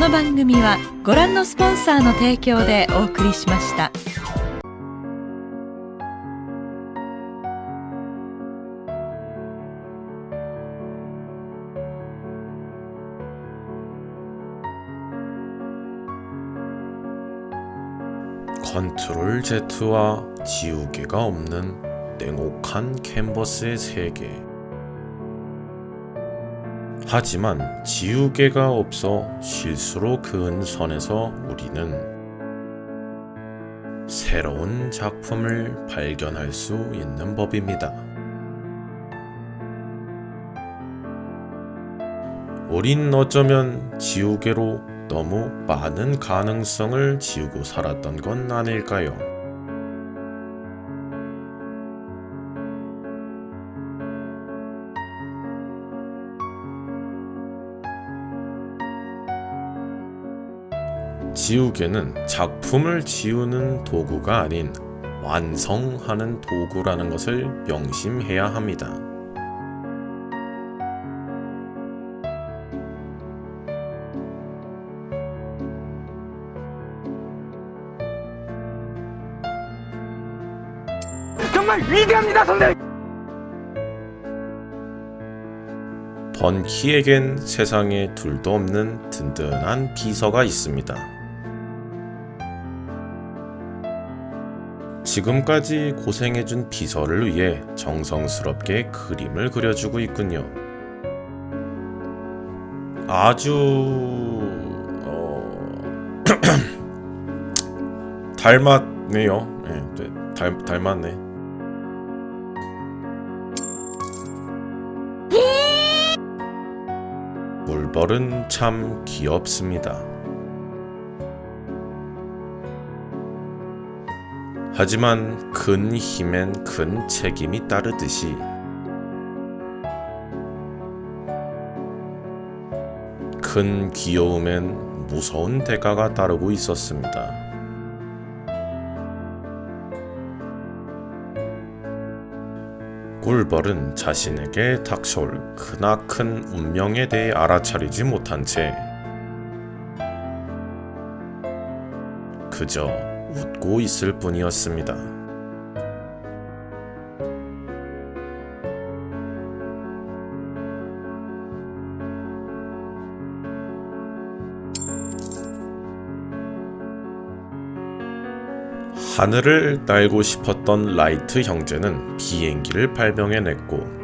の番組はご覧のスポンサーの提供でお送りしました。 컨트롤 Z와 지우개가 없는 냉혹한 캔버스의 세계. 하지만 지우개가 없어 실수로 그은 선에서 우리는 새로운 작품을 발견할 수 있는 법입니다. 우린 어쩌면 지우개로 너무 많은 가능성을 지우고 살았던 건 아닐까요? 지우개는 작품을 지우는 도구가 아닌 완성하는 도구라는 것을 명심해야 합니다. 정말 위대합니다, 선생님. 번키에겐 세상에 둘도 없는 든든한 비서가 있습니다. 지금까지 고생해준 비서를 위해 정성스럽게 그림을 그려주고 있군요. 아주 어... 닮았네요. 네, 네, 닮, 닮았네. 물벌은 참 귀엽습니다. 하지만 큰 힘엔 큰 책임이 따르듯이 큰 귀여움엔 무서운 대가가 따르고 있었습니다. 꿀벌은 자신에게 닥쳐올 크나큰 운명에 대해 알아차리지 못한 채 그저 웃고 있을 뿐이었습니다. 하늘을 날고 싶었던 라이트 형제는 비행기를 발명해냈고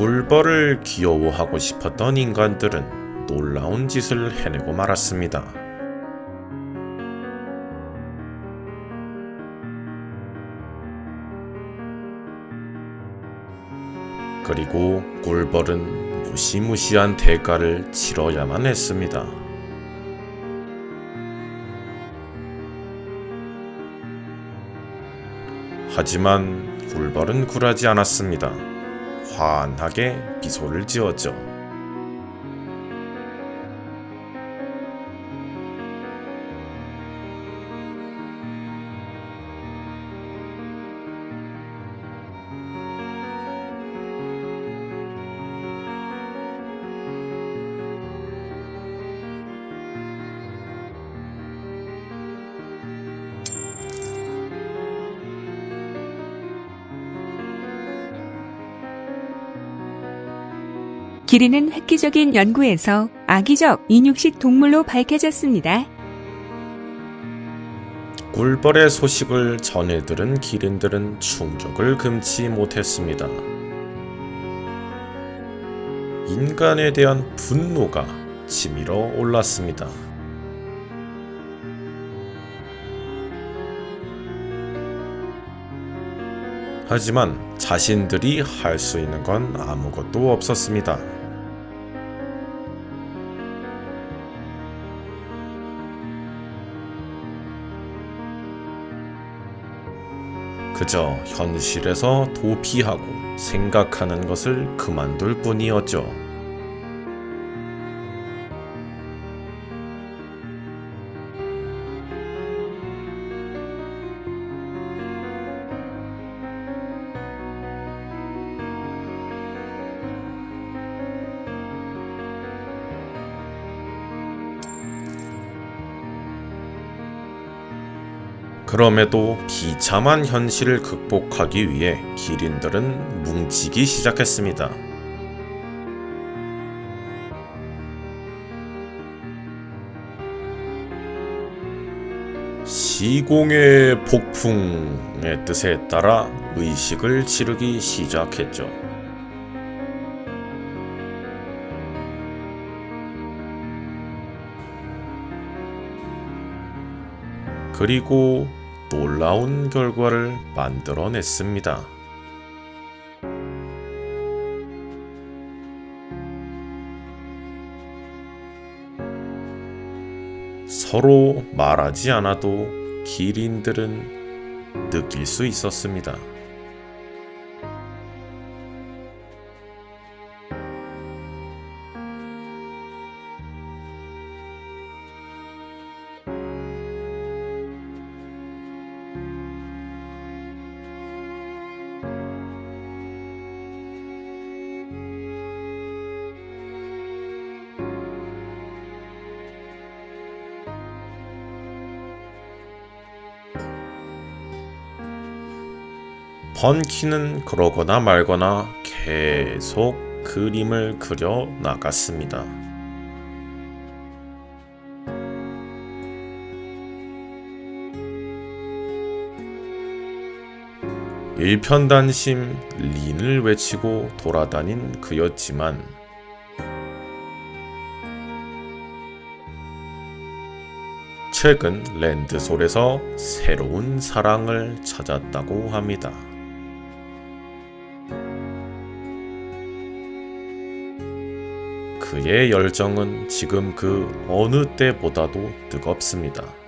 꿀벌을 귀여워하고 싶었던 인간들은 놀라운 짓을 해내고 말았습니다. 그리고 꿀벌은 무시무시한 대가를 치러야만 했습니다. 하지만 꿀벌은 굴하지 않았습니다. 환하게 미소를 지었죠. 기린은 획기적인 연구에서 악의적 인육식 동물로 밝혀졌습니다. 꿀벌의 소식을 전해 들은 기린들은 충격을 금치 못했습니다. 인간에 대한 분노가 치밀어 올랐습니다. 하지만 자신들이 할 수 있는 건 아무것도 없었습니다. 그저 현실에서 도피하고 생각하는 것을 그만둘 뿐이었죠. 그럼에도 비참한 현실을 극복하기 위해 기린들은 뭉치기 시작했습니다. 시공의 폭풍의 뜻에 따라 의식을 치르기 시작했죠. 그리고 놀라운 결과를 만들어냈습니다. 서로 말하지 않아도 기린들은 느낄 수 있었습니다. 펀키는 그러거나 말거나 계속 그림을 그려 나갔습니다. 일편단심 린을 외치고 돌아다닌 그였지만 최근 랜드솔에서 새로운 사랑을 찾았다고 합니다. 그의 열정은 지금 그 어느 때보다도 뜨겁습니다.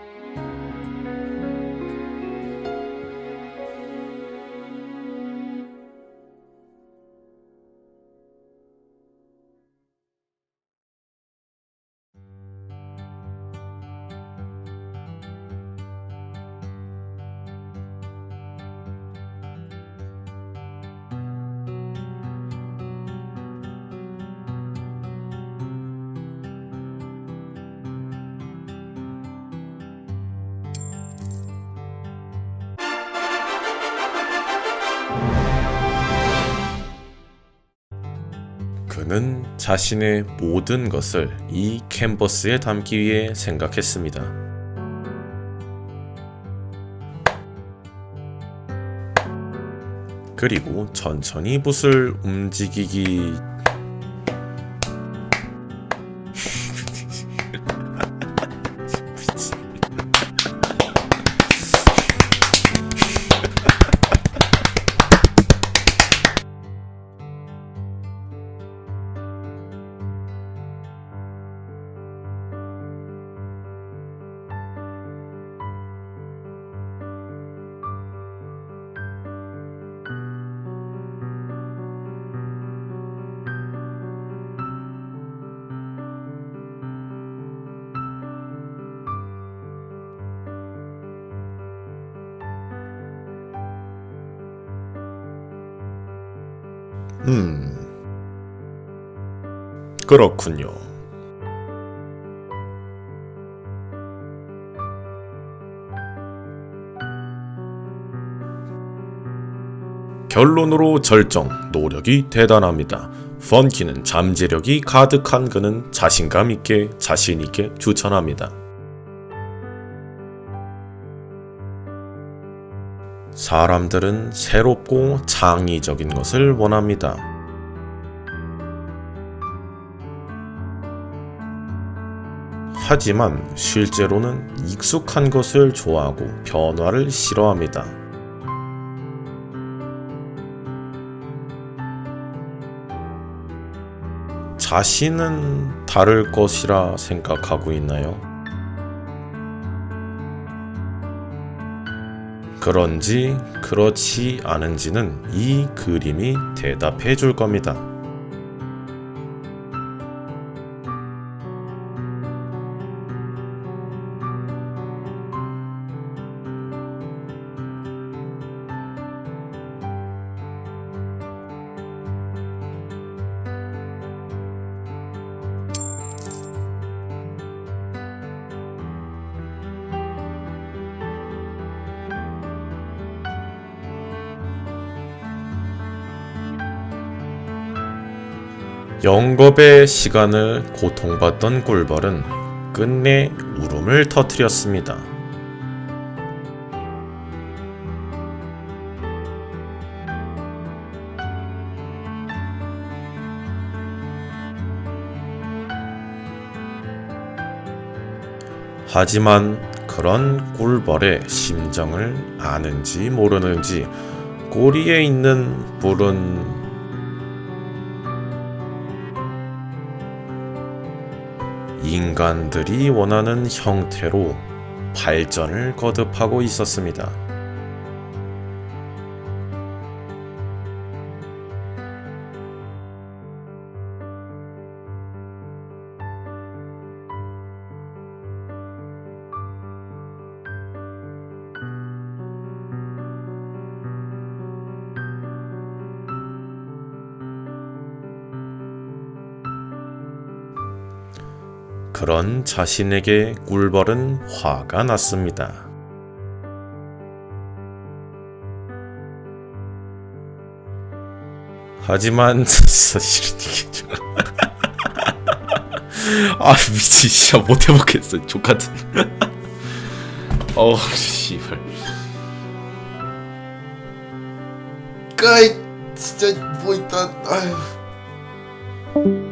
그는 자신의 모든 것을 이 캔버스에 담기 위해 생각했습니다. 그리고 천천히 붓을 움직이기 음. 그렇군요. 결론으로 절정, 노력이 대단합니다. 펀키는 잠재력이 가득한 그는 자신감 있게 자신 있게 추천합니다. 사람들은 새롭고 창의적인 것을 원합니다. 하지만 실제로는 익숙한 것을 좋아하고 변화를 싫어합니다. 자신은 다를 것이라 생각하고 있나요? 그런지 그렇지 않은지는 이 그림이 대답해 줄 겁니다. 영겁의 시간을 고통받던 꿀벌은 끝내 울음을 터뜨렸습니다. 하지만 그런 꿀벌의 심정을 아는지 모르는지 꼬리에 있는 뿔은 인간들이 원하는 형태로 발전을 거듭하고 있었습니다. 그런 자신에게 꿀벌은 화가 났습니다. 하지만 사실은 이게 좀... 아 미친 진짜 못 해먹겠어 족같은 어우 씨발. 까이 진짜 뭐 있다 아휴